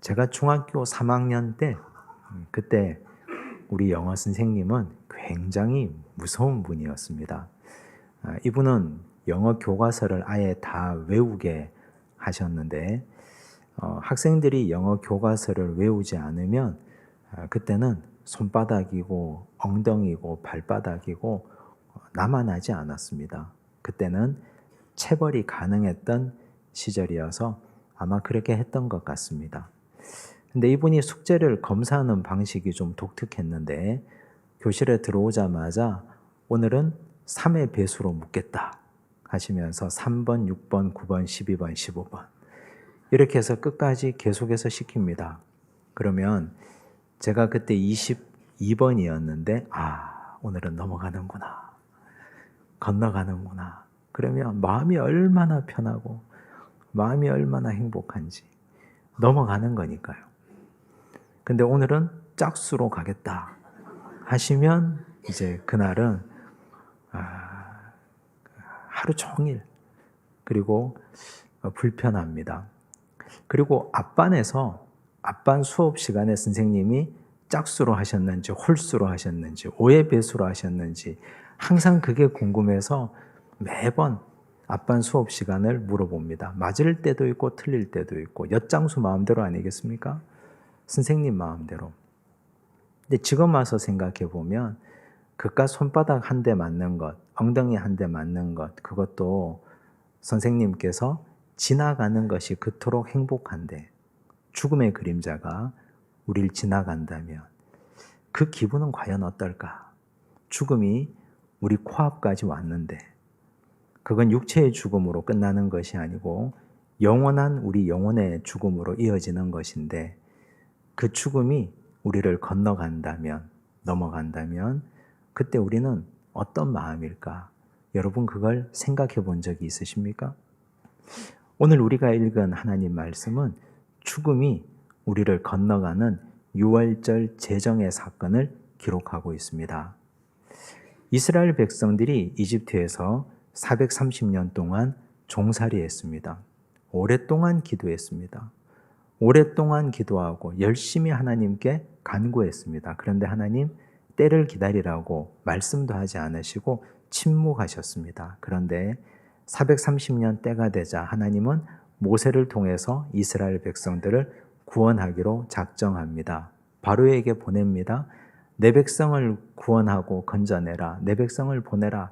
제가 중학교 3학년 때 음, 그때 우리 영어 선생님은 굉장히 무서운 분이었습니다. 아, 이분은 영어 교과서를 아예 다 외우게 하셨는데 어, 학생들이 영어 교과서를 외우지 않으면 아, 그때는 손바닥이고 엉덩이고 발바닥이고 어, 남아나지 않았습니다. 그때는 체벌이 가능했던 시절이어서 아마 그렇게 했던 것 같습니다. 근데 이분이 숙제를 검사하는 방식이 좀 독특했는데 교실에 들어오자마자 오늘은 3의 배수로 묻겠다 하시면서 3번, 6번, 9번, 12번, 15번 이렇게 해서 끝까지 계속해서 시킵니다. 그러면 제가 그때 22번이었는데 아 오늘은 넘어가는구나 건너가는구나 그러면 마음이 얼마나 편하고 마음이 얼마나 행복한지 넘어가는 거니까요. 근데 오늘은 짝수로 가겠다 하시면 이제 그날은 아, 하루 종일 그리고 불편합니다. 그리고 앞반에서 앞반 수업 시간에 선생님이 짝수로 하셨는지 홀수로 하셨는지 오해 배수로 하셨는지 항상 그게 궁금해서 매번 앞반 수업 시간을 물어봅니다. 맞을 때도 있고 틀릴 때도 있고 엿장수 마음대로 아니겠습니까? 선생님 마음대로. 근데 지금 와서 생각해 보면 그깟 손바닥 한 대 맞는 것, 엉덩이 한 대 맞는 것, 그것도 선생님께서 지나가는 것이 그토록 행복한데 죽음의 그림자가 우리를 지나간다면 그 기분은 과연 어떨까? 죽음이 우리 코앞까지 왔는데 그건 육체의 죽음으로 끝나는 것이 아니고 영원한 우리 영혼의 죽음으로 이어지는 것인데 그 죽음이 우리를 건너간다면 넘어간다면 그때 우리는 어떤 마음일까? 여러분 그걸 생각해 본 적이 있으십니까? 오늘 우리가 읽은 하나님 말씀은 죽음이 우리를 건너가는 유월절 제정의 사건을 기록하고 있습니다. 이스라엘 백성들이 이집트에서 430년 동안 종살이 했습니다. 오랫동안 기도했습니다. 오랫동안 기도하고 열심히 하나님께 간구했습니다. 그런데 하나님 때를 기다리라고 말씀도 하지 않으시고 침묵하셨습니다. 그런데 430년 때가 되자 하나님은 모세를 통해서 이스라엘 백성들을 구원하기로 작정합니다. 바로에게 보냅니다. 내 백성을 구원하고 건져내라. 내 백성을 보내라.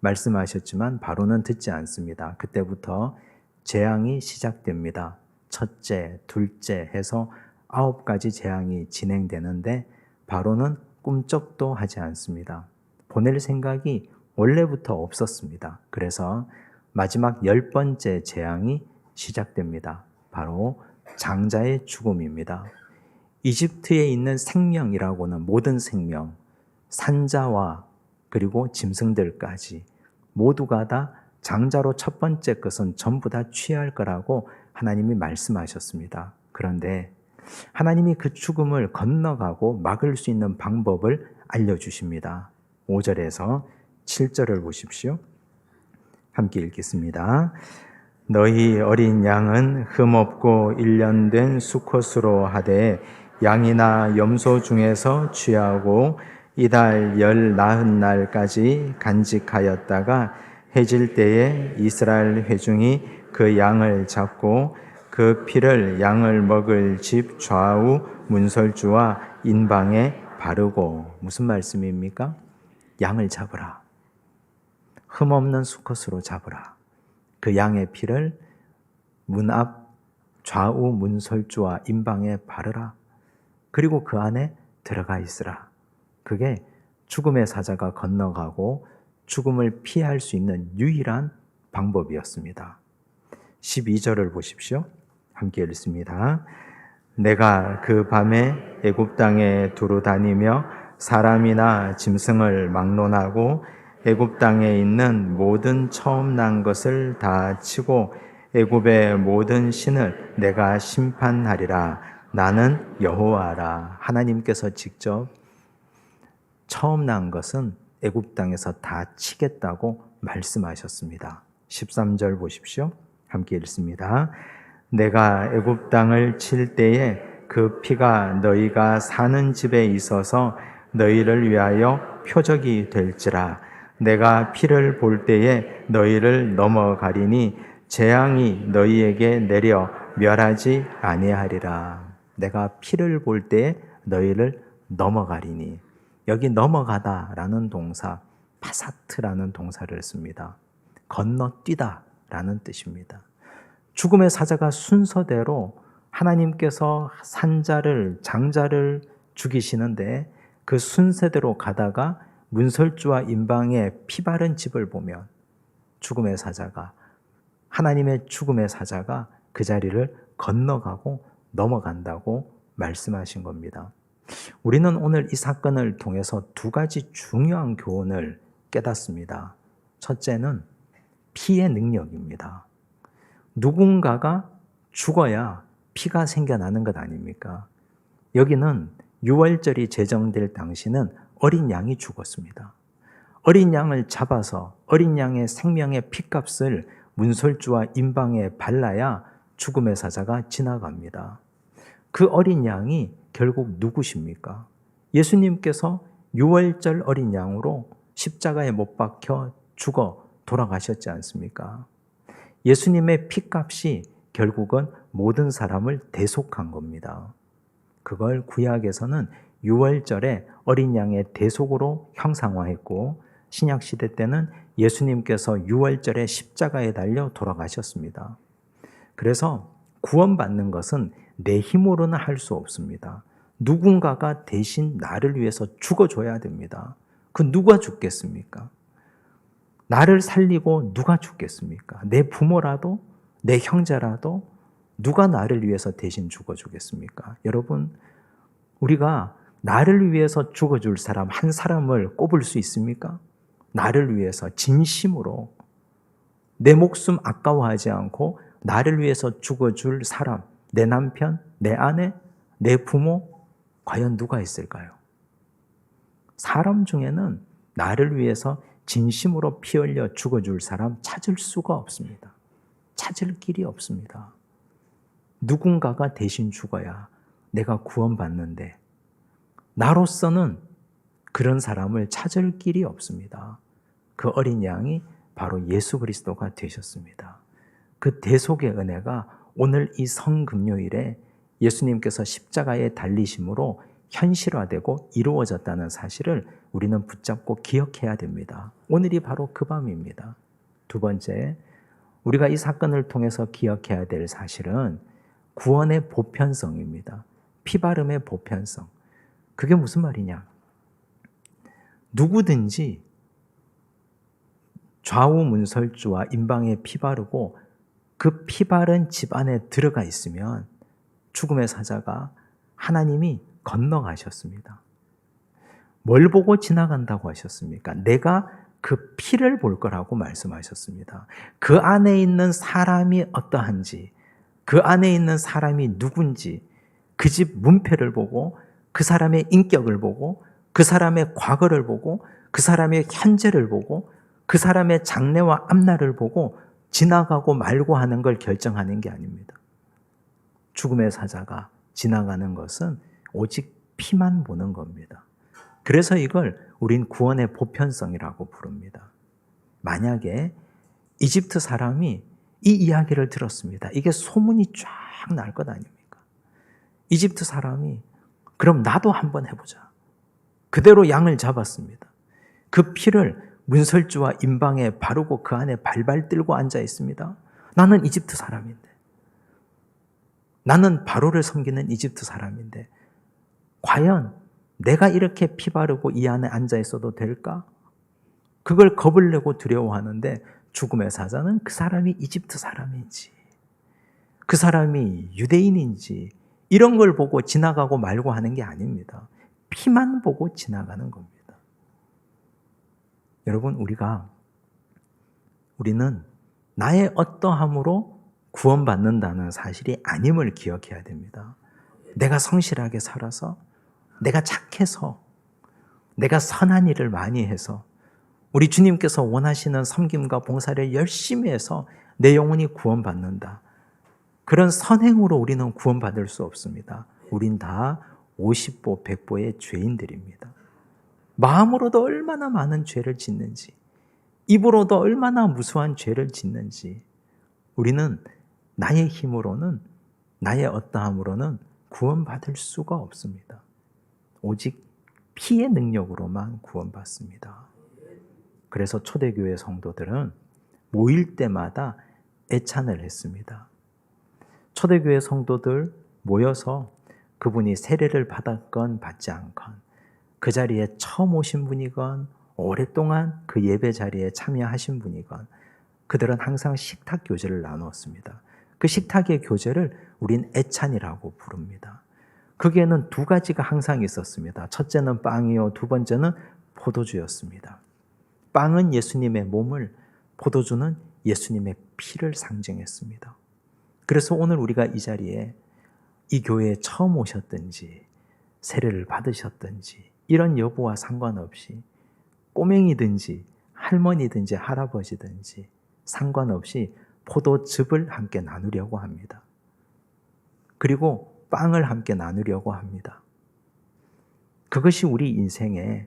말씀하셨지만 바로는 듣지 않습니다. 그때부터 재앙이 시작됩니다. 첫째, 둘째 해서 아홉 가지 재앙이 진행되는데 바로는 꿈쩍도 하지 않습니다. 보낼 생각이 원래부터 없었습니다. 그래서 마지막 열 번째 재앙이 시작됩니다. 바로 장자의 죽음입니다. 이집트에 있는 생명이라고는 모든 생명, 산자와 그리고 짐승들까지 모두가 다 장자로 첫 번째 것은 전부 다 취할 거라고 하나님이 말씀하셨습니다. 그런데 하나님이 그 죽음을 건너가고 막을 수 있는 방법을 알려주십니다. 5절에서 7절을 보십시오. 함께 읽겠습니다. 너희 어린 양은 흠없고 일련된 수컷으로 하되 양이나 염소 중에서 취하고 이달 열 나흔 날까지 간직하였다가 해질 때에 이스라엘 회중이 그 양을 잡고 그 피를 양을 먹을 집 좌우 문설주와 인방에 바르고 무슨 말씀입니까? 양을 잡으라. 흠없는 수컷으로 잡으라. 그 양의 피를 문 앞 좌우 문설주와 인방에 바르라. 그리고 그 안에 들어가 있으라. 그게 죽음의 사자가 건너가고 죽음을 피할 수 있는 유일한 방법이었습니다. 12절을 보십시오. 함께 읽습니다. 내가 그 밤에 애굽 땅에 두루 다니며 사람이나 짐승을 막론하고 애굽 땅에 있는 모든 처음 난 것을 다 치고 애굽의 모든 신을 내가 심판하리라. 나는 여호와라. 하나님께서 직접 처음 난 것은 애굽 땅에서 다 치겠다고 말씀하셨습니다. 13절 보십시오. 함께 읽습니다. 내가 애굽 땅을 칠 때에 그 피가 너희가 사는 집에 있어서 너희를 위하여 표적이 될지라 내가 피를 볼 때에 너희를 넘어가리니 재앙이 너희에게 내려 멸하지 아니하리라 내가 피를 볼 때에 너희를 넘어가리니 여기 넘어가다라는 동사 파사트라는 동사를 씁니다. 건너뛰다라는 뜻입니다. 죽음의 사자가 순서대로 하나님께서 산자를 장자를 죽이시는데 그 순서대로 가다가 문설주와 임방의 피 바른 집을 보면 죽음의 사자가 하나님의 죽음의 사자가 그 자리를 건너가고 넘어간다고 말씀하신 겁니다. 우리는 오늘 이 사건을 통해서 두 가지 중요한 교훈을 깨닫습니다. 첫째는 피의 능력입니다. 누군가가 죽어야 피가 생겨나는 것 아닙니까? 여기는 유월절이 제정될 당시는 어린 양이 죽었습니다. 어린 양을 잡아서 어린 양의 생명의 피값을 문설주와 임방에 발라야 죽음의 사자가 지나갑니다. 그 어린 양이 결국 누구십니까? 예수님께서 유월절 어린 양으로 십자가에 못 박혀 죽어 돌아가셨지 않습니까? 예수님의 피값이 결국은 모든 사람을 대속한 겁니다. 그걸 구약에서는 유월절에 어린 양의 대속으로 형상화했고 신약 시대 때는 예수님께서 유월절에 십자가에 달려 돌아가셨습니다. 그래서 구원받는 것은 내 힘으로는 할 수 없습니다. 누군가가 대신 나를 위해서 죽어줘야 됩니다. 그 누가 죽겠습니까? 나를 살리고 누가 죽겠습니까? 내 부모라도, 내 형제라도 누가 나를 위해서 대신 죽어주겠습니까? 여러분, 우리가 나를 위해서 죽어줄 사람 한 사람을 꼽을 수 있습니까? 나를 위해서 진심으로 내 목숨 아까워하지 않고 나를 위해서 죽어줄 사람, 내 남편, 내 아내, 내 부모, 과연 누가 있을까요? 사람 중에는 나를 위해서 진심으로 피 흘려 죽어줄 사람 찾을 수가 없습니다. 찾을 길이 없습니다. 누군가가 대신 죽어야 내가 구원받는데, 나로서는 그런 사람을 찾을 길이 없습니다. 그 어린 양이 바로 예수 그리스도가 되셨습니다. 그 대속의 은혜가 오늘 이 성금요일에 예수님께서 십자가에 달리심으로 현실화되고 이루어졌다는 사실을 우리는 붙잡고 기억해야 됩니다. 오늘이 바로 그 밤입니다. 두 번째, 우리가 이 사건을 통해서 기억해야 될 사실은 구원의 보편성입니다. 피바름의 보편성. 그게 무슨 말이냐? 누구든지 좌우 문설주와 임방에 피 바르고 그피 바른 집 안에 들어가 있으면 죽음의 사자가 하나님이 건너가셨습니다. 뭘 보고 지나간다고 하셨습니까? 내가 그 피를 볼 거라고 말씀하셨습니다. 그 안에 있는 사람이 어떠한지, 그 안에 있는 사람이 누군지, 그 집 문패를 보고, 그 사람의 인격을 보고, 그 사람의 과거를 보고, 그 사람의 현재를 보고, 그 사람의 장래와 앞날을 보고 지나가고 말고 하는 걸 결정하는 게 아닙니다. 죽음의 사자가 지나가는 것은 오직 피만 보는 겁니다. 그래서 이걸 우린 구원의 보편성이라고 부릅니다. 만약에 이집트 사람이 이 이야기를 들었습니다. 이게 소문이 쫙 날 것 아닙니까? 이집트 사람이 그럼 나도 한번 해보자. 그대로 양을 잡았습니다. 그 피를 문설주와 임방에 바르고 그 안에 발발 들고 앉아 있습니다. 나는 이집트 사람인데. 나는 바로를 섬기는 이집트 사람인데. 과연 내가 이렇게 피 바르고 이 안에 앉아 있어도 될까? 그걸 겁을 내고 두려워하는데 죽음의 사자는 그 사람이 이집트 사람인지, 그 사람이 유대인인지, 이런 걸 보고 지나가고 말고 하는 게 아닙니다. 피만 보고 지나가는 겁니다. 여러분, 우리가, 우리는 나의 어떠함으로 구원받는다는 사실이 아님을 기억해야 됩니다. 내가 성실하게 살아서, 내가 착해서, 내가 선한 일을 많이 해서, 우리 주님께서 원하시는 섬김과 봉사를 열심히 해서 내 영혼이 구원받는다. 그런 선행으로 우리는 구원받을 수 없습니다. 우린 다 50보, 100보의 죄인들입니다. 마음으로도 얼마나 많은 죄를 짓는지, 입으로도 얼마나 무수한 죄를 짓는지, 우리는 나의 힘으로는, 나의 어떠함으로는 구원받을 수가 없습니다. 오직 피의 능력으로만 구원받습니다. 그래서 초대교회 성도들은 모일 때마다 애찬을 했습니다. 초대교회 성도들 모여서 그분이 세례를 받았건 받지 않건 그 자리에 처음 오신 분이건 오랫동안 그 예배 자리에 참여하신 분이건 그들은 항상 식탁 교제를 나누었습니다. 그 식탁의 교제를 우린 애찬이라고 부릅니다. 거기에는 두 가지가 항상 있었습니다. 첫째는 빵이요, 두 번째는 포도주였습니다. 빵은 예수님의 몸을, 포도주는 예수님의 피를 상징했습니다. 그래서 오늘 우리가 이 자리에 이 교회에 처음 오셨든지, 세례를 받으셨든지, 이런 여부와 상관없이 꼬맹이든지 할머니든지 할아버지든지 상관없이 포도즙을 함께 나누려고 합니다. 그리고 빵을 함께 나누려고 합니다. 그것이 우리 인생의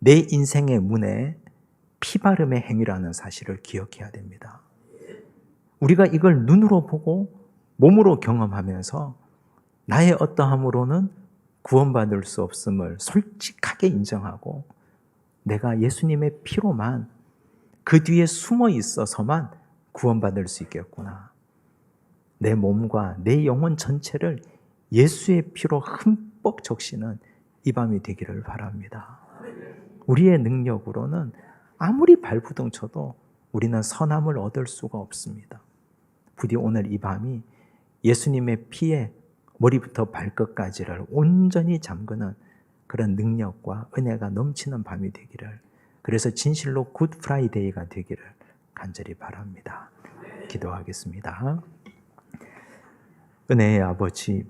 내 인생의 문에 피바름의 행위라는 사실을 기억해야 됩니다. 우리가 이걸 눈으로 보고 몸으로 경험하면서 나의 어떠함으로는 구원받을 수 없음을 솔직하게 인정하고 내가 예수님의 피로만 그 뒤에 숨어 있어서만 구원받을 수 있겠구나. 내 몸과 내 영혼 전체를 예수의 피로 흠뻑 적시는 이 밤이 되기를 바랍니다. 우리의 능력으로는 아무리 발부둥 쳐도 우리는 선함을 얻을 수가 없습니다. 부디 오늘 이 밤이 예수님의 피에 머리부터 발끝까지를 온전히 잠그는 그런 능력과 은혜가 넘치는 밤이 되기를 그래서 진실로 굿 프라이데이가 되기를 간절히 바랍니다. 기도하겠습니다. 은혜의 아버지,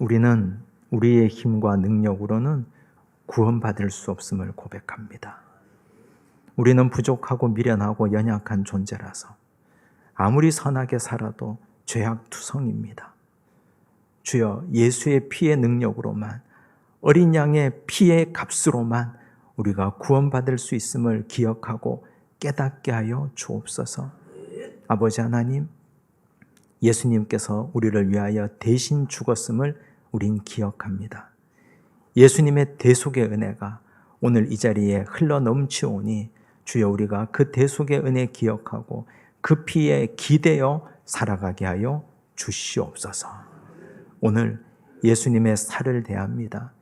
우리는 우리의 힘과 능력으로는 구원받을 수 없음을 고백합니다. 우리는 부족하고 미련하고 연약한 존재라서 아무리 선하게 살아도 죄악 투성입니다. 주여 예수의 피의 능력으로만 어린 양의 피의 값으로만 우리가 구원받을 수 있음을 기억하고 깨닫게 하여 주옵소서. 아버지 하나님, 예수님께서 우리를 위하여 대신 죽었음을 우린 기억합니다. 예수님의 대속의 은혜가 오늘 이 자리에 흘러 넘치오니 주여 우리가 그 대속의 은혜 기억하고 그 피에 기대어 살아가게 하여 주시옵소서. 오늘 예수님의 살을 대합니다.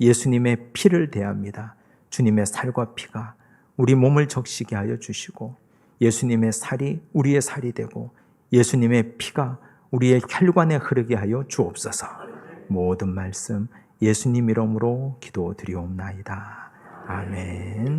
예수님의 피를 대합니다. 주님의 살과 피가 우리 몸을 적시게 하여 주시고 예수님의 살이 우리의 살이 되고 예수님의 피가 우리의 혈관에 흐르게 하여 주옵소서. 모든 말씀 예수님 이름으로 기도드리옵나이다. 아멘.